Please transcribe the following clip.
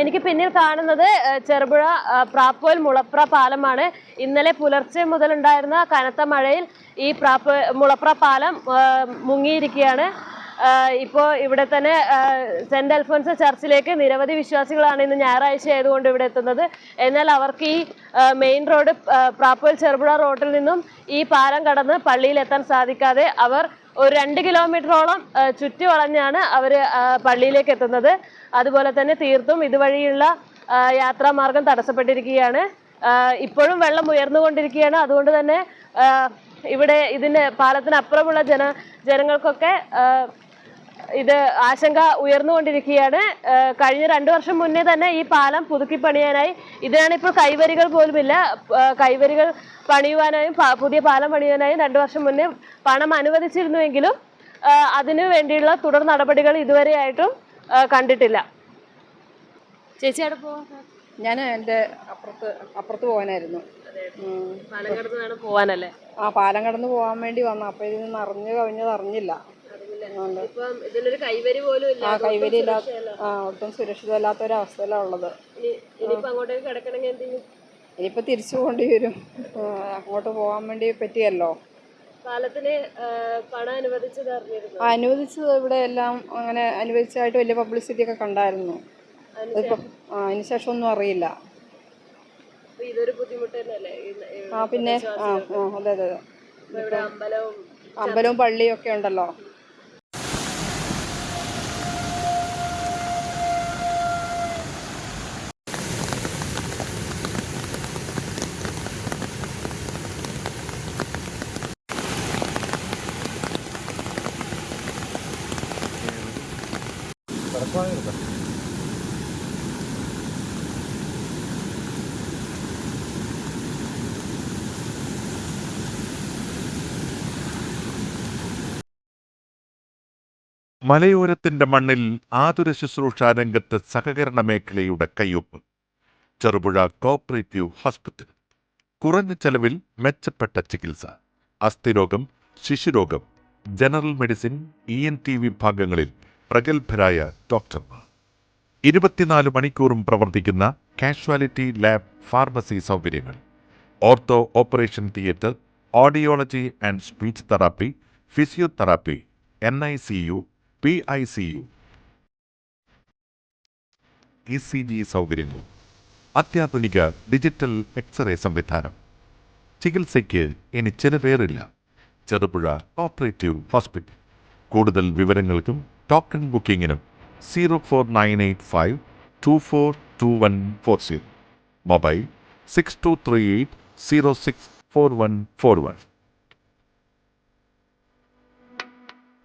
എനിക്ക് പിന്നിൽ കാണുന്നത് ചെറുപുഴ പ്രാപ്പോൽ മുളപ്ര പാലമാണ്. ഇന്നലെ പുലർച്ചെ മുതൽ ഉണ്ടായിരുന്ന കനത്ത മഴയിൽ ഈ പ്രാപ്പ് മുളപ്ര പാലം മുങ്ങിയിരിക്കുകയാണ്. ഇപ്പോൾ ഇവിടെ തന്നെ സെന്റ് അൽഫോൻസ് ചർച്ചിലേക്ക് നിരവധി വിശ്വാസികളാണ് ഇന്ന് ഞായറാഴ്ച ആയതുകൊണ്ട് ഇവിടെ എത്തുന്നത്. എന്നാൽ അവർക്ക് ഈ മെയിൻ റോഡ് പ്രാപ്പോൽ ചെറുപുഴ റോഡിൽ നിന്നും ഈ പാലം കടന്ന് പള്ളിയിൽ എത്താൻ സാധിക്കാതെ അവർ ഒരു രണ്ട് കിലോമീറ്ററോളം ചുറ്റി വളഞ്ഞാണ് അവർ പള്ളിയിലേക്ക് എത്തുന്നത്. അതുപോലെ തന്നെ തീർത്തും ഇതുവഴിയുള്ള യാത്രാമാർഗം തടസ്സപ്പെട്ടിരിക്കുകയാണ്. ഇപ്പോഴും വെള്ളം ഉയർന്നുകൊണ്ടിരിക്കുകയാണ്. അതുകൊണ്ട് തന്നെ ഇവിടെ ഇതിന് പാലത്തിനപ്പുറമുള്ള ജന ജനങ്ങൾക്കൊക്കെ ഇത് ആശങ്ക ഉയർന്നുകൊണ്ടിരിക്കുകയാണ്. കഴിഞ്ഞ രണ്ടു വർഷം മുന്നേ തന്നെ ഈ പാലം പുതുക്കി പണിയാനായി ഇതിനാണ് ഇപ്പോൾ കൈവരികൾ പോലുമില്ല. കൈവരികൾ പണിയുവാനായും പുതിയ പാലം പണിയുവാനായും രണ്ടു വർഷം മുന്നേ പണം അനുവദിച്ചിരുന്നുവെങ്കിലും അതിനു വേണ്ടിയുള്ള തുടർ നടപടികൾ ഇതുവരെയായിട്ടും കണ്ടിട്ടില്ല. ചേച്ചി അവിടെ പോവാ ഞാൻ എന്റെ അപ്പുറത്ത് അപ്പുറത്ത് പോകാനായിരുന്നു. പാലം കടന്ന് പോവാനല്ലേ? ആ പാലം കടന്ന് പോകാൻ വേണ്ടി വന്നു. അപ്പോൾ നിന്ന് അറിഞ്ഞു കവിഞ്ഞത് അറിഞ്ഞില്ല. കൈവരി ആ കൈവരി ഇല്ലാത്ത ആ ഒട്ടും സുരക്ഷിതമല്ലാത്ത ഒരു അവസ്ഥയിലാണ് ഉള്ളത് ഇനിയിപ്പോൾ തിരിച്ചു പോകേണ്ടി വരും. അങ്ങോട്ട് പോകാൻ വേണ്ടി പറ്റിയല്ലോ. അനുവദിച്ചത് ഇവിടെ എല്ലാം അങ്ങനെ അനുവദിച്ചതായിട്ട് വലിയ പബ്ലിസിറ്റി ഒക്കെ കണ്ടായിരുന്നു അതിനുശേഷം ഒന്നും അറിയില്ല. ആ പിന്നെ ആ അതെ അതെ അമ്പലവും പള്ളിയും ഒക്കെ ഉണ്ടല്ലോ. മലയോരത്തിന്റെ മണ്ണിൽ ആതുര ശുശ്രൂഷ രംഗത്ത് സഹകരണ മേഖലയുടെ കയ്യൊപ്പ്. Cherupuzha cooperative hospital. കുറഞ്ഞ ചെലവിൽ മെച്ചപ്പെട്ട ചികിത്സ. അസ്ഥിരോഗം ശിശുരോഗം. General medicine E N T വിഭാഗങ്ങളിൽ പ്രഗത്ഭരായ ഡോക്ടർമാർ ഇരുപത്തിനാല് മണിക്കൂറും പ്രവർത്തിക്കുന്ന കാഷ്വാലിറ്റി ലാബ് ഫാർമസി സൗകര്യങ്ങൾ. Ortho operation theatre audiology and speech therapy physiotherapy N I C U P I C U. E C G സൗകര്യങ്ങൾ. അത്യാധുനിക ഡിജിറ്റൽ എക്സ്റേ സംവിധാനം. ചികിത്സയ്ക്ക് ഇനി ചിലവേറില്ല. Cherupuzha cooperative hospital. കൂടുതൽ വിവരങ്ങൾക്കും token ബുക്കിംഗിനും zero four nine eight five two four two one four zero. Mobile six two three eight zero six four one four one.